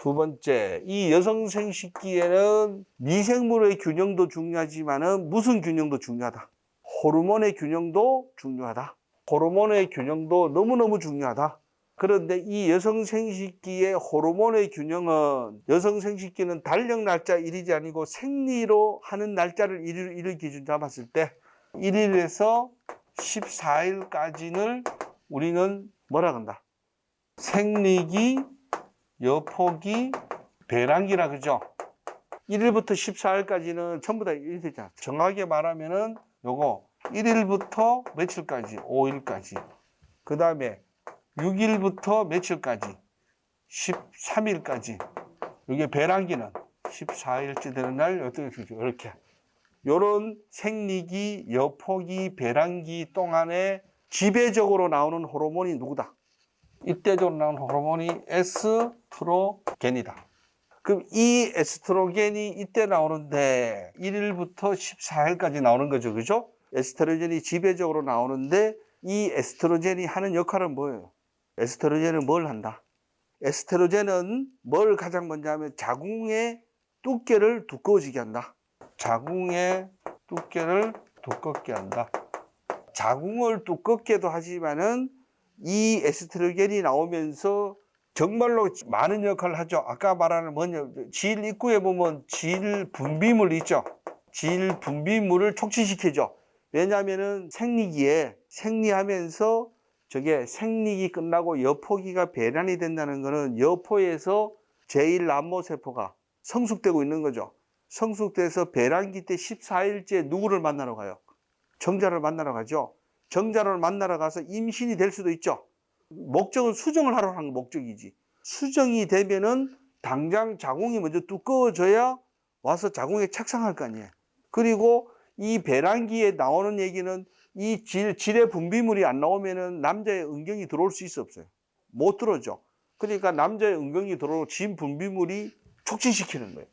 두 번째, 이 여성 생식기에는 미생물의 균형도 중요하지만은 무슨 균형도 중요하다. 호르몬의 균형도 중요하다. 호르몬의 균형도 너무너무 중요하다. 그런데 이 여성 생식기의 호르몬의 균형은 여성 생식기는 달력 날짜 1일이 아니고 생리로 하는 날짜를 1일, 1일 기준 잡았을 때 1일에서 14일까지는 우리는 뭐라 한다? 생리기, 여포기, 배란기라 그죠? 1일부터 14일까지는 전부 다 1일 되잖아. 정확하게 말하면은 요거 1일부터 며칠까지? 5일까지. 그 다음에 6일부터 며칠까지? 13일까지. 이게 배란기는 14일째 되는 날 어떻게 주죠? 이렇게. 요런 생리기, 여포기, 배란기 동안에 지배적으로 나오는 호르몬이 누구다? 이때적으로 나오는 호르몬이 에스트로겐이다. 그럼 이 에스트로겐이 이때 나오는데 1일부터 14일까지 나오는 거죠. 그죠? 에스트로겐이 지배적으로 나오는데 이 에스트로겐이 하는 역할은 뭐예요? 에스트로겐은 뭘 한다? 에스트로겐은 뭘 가장 먼저 하면 자궁의 두께를 두꺼워지게 한다. 자궁의 두께를 두껍게 한다. 자궁을 두껍게도 하지만은 이 에스트로겐이 나오면서 정말로 많은 역할을 하죠. 아까 말하는 뭐냐, 질 입구에 보면 질 분비물 있죠. 질 분비물을 촉진시켜줘. 왜냐하면은 생리기에 생리하면서 저게 생리기 끝나고 여포기가 배란이 된다는 거는 여포에서 제1남모세포가 성숙되고 있는 거죠. 성숙돼서 배란기 때 14일째 누구를 만나러 가요? 정자를 만나러 가죠. 정자를 만나러 가서 임신이 될 수도 있죠. 목적은 수정을 하러 하는 목적이지. 수정이 되면은 당장 자궁이 먼저 두꺼워져야 와서 자궁에 착상할 거 아니에요. 그리고 이 배란기에 나오는 얘기는 이 질, 질의 분비물이 안 나오면은 남자의 은경이 들어올 수 있어 없어요. 못 들어오죠. 그러니까 남자의 은경이 들어오고 진 분비물이 촉진시키는 거예요.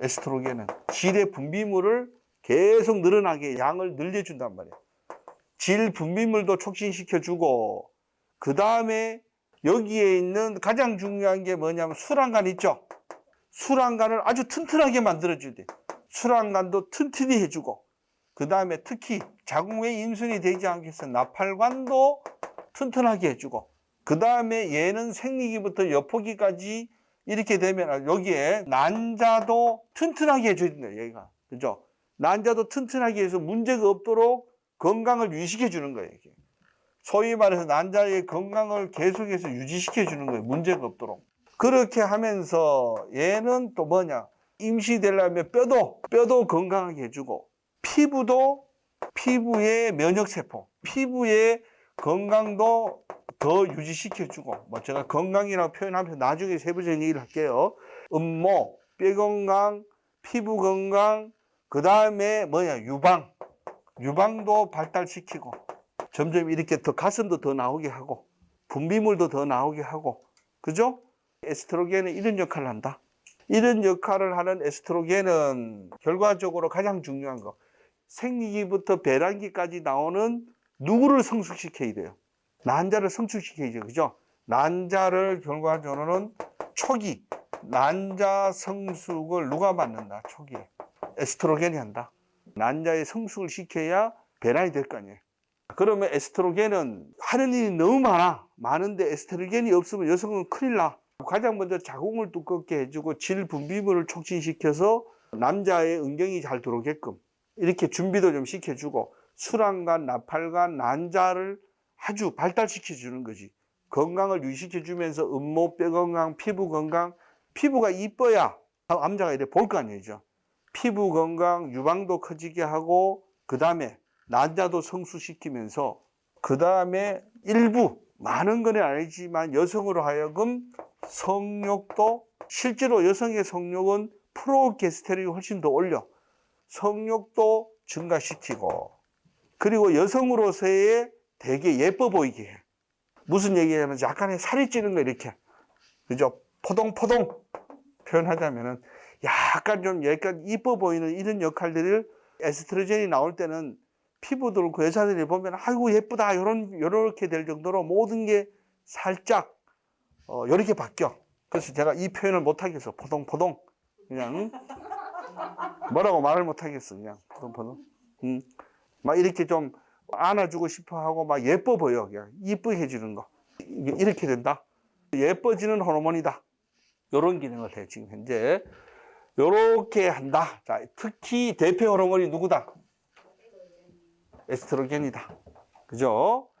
에스트로겐은 질의 분비물을 계속 늘어나게 양을 늘려준단 말이에요. 질 분비물도 촉진시켜주고 그 다음에 여기에 있는 가장 중요한 게 뭐냐면 술안간 있죠. 술안간을 아주 튼튼하게 돼. 술안간도 튼튼히 해주고 그 다음에 특히 자궁에 임순이 되지 않게 해서 나팔관도 튼튼하게 해주고 그 다음에 얘는 생리기부터 여포기까지 이렇게 되면 아, 여기에 난자도 튼튼하게 해줘야 된다 얘가 그죠? 난자도 튼튼하게 해서 문제가 없도록 건강을 유지시켜 주는 거예요 이게. 소위 말해서 난자의 건강을 계속해서 유지시켜 주는 거예요 문제가 없도록. 그렇게 하면서 얘는 또 뭐냐? 임시되려면 뼈도 뼈도 건강하게 해주고 피부도 피부의 면역 세포 피부의 건강도 더 유지시켜주고 뭐 제가 건강이라고 표현하면서 나중에 세부적인 얘기를 할게요. 음모 뼈 건강 피부 건강 그 다음에 뭐냐? 유방 유방도 발달시키고 점점 이렇게 더 가슴도 더 나오게 하고 분비물도 더 나오게 하고 그죠? 에스트로겐은 이런 역할을 한다. 이런 역할을 하는 에스트로겐은 결과적으로 가장 중요한 거 생리기부터 배란기까지 나오는 누구를 성숙시켜야 돼요? 난자를 성숙시켜야죠. 그죠? 난자를 결과적으로는 초기 난자 성숙을 누가 맡는다? 초기에 에스트로겐이 한다. 난자의 성숙을 시켜야 배란이 될 거 아니에요. 그러면 에스트로겐은 하는 일이 너무 많아. 많은데 에스트로겐이 없으면 여성은 큰일 나. 가장 먼저 자궁을 두껍게 해주고 질 분비물을 촉진시켜서 남자의 은경이 잘 들어오게끔 이렇게 준비도 좀 시켜주고 술안간, 나팔간, 난자를 아주 발달시켜 주는 거지. 건강을 유지시켜 주면서 음모, 뼈 건강, 피부 건강, 피부가 이뻐야 남자가 이래 볼 거 아니죠. 피부 건강, 유방도 커지게 하고 그 다음에 난자도 성숙시키면서 그 다음에 일부 많은 건 아니지만 여성으로 하여금 성욕도 실제로 여성의 성욕은 프로게스테론이 훨씬 더 올려 성욕도 증가시키고 그리고 여성으로서의 되게 예뻐 보이게 해. 무슨 얘기냐면 약간의 살이 찌는 거 이렇게 그죠 포동포동 표현하자면은 약간 좀 약간 이뻐 보이는 이런 역할들을 에스트로겐이 나올 때는 피부들 그 여자들이 보면 아이고 예쁘다 요런 요렇게 될 정도로 모든 게 살짝 어 요렇게 바뀌어 그래서 제가 이 표현을 못 하겠어. 포동포동. 그냥 뭐라고 말을 못 하겠어. 그냥 포동포동. 음. 막 이렇게 좀 안아주고 싶어 하고 막 예뻐 보여. 그냥 이쁘게 해주는 거. 이렇게 된다. 예뻐지는 호르몬이다. 요런 기능을 해, 지금 현재. 요렇게 한다. 자, 특히 대표 호르몬이 누구다? 에스트로겐이다. 그죠?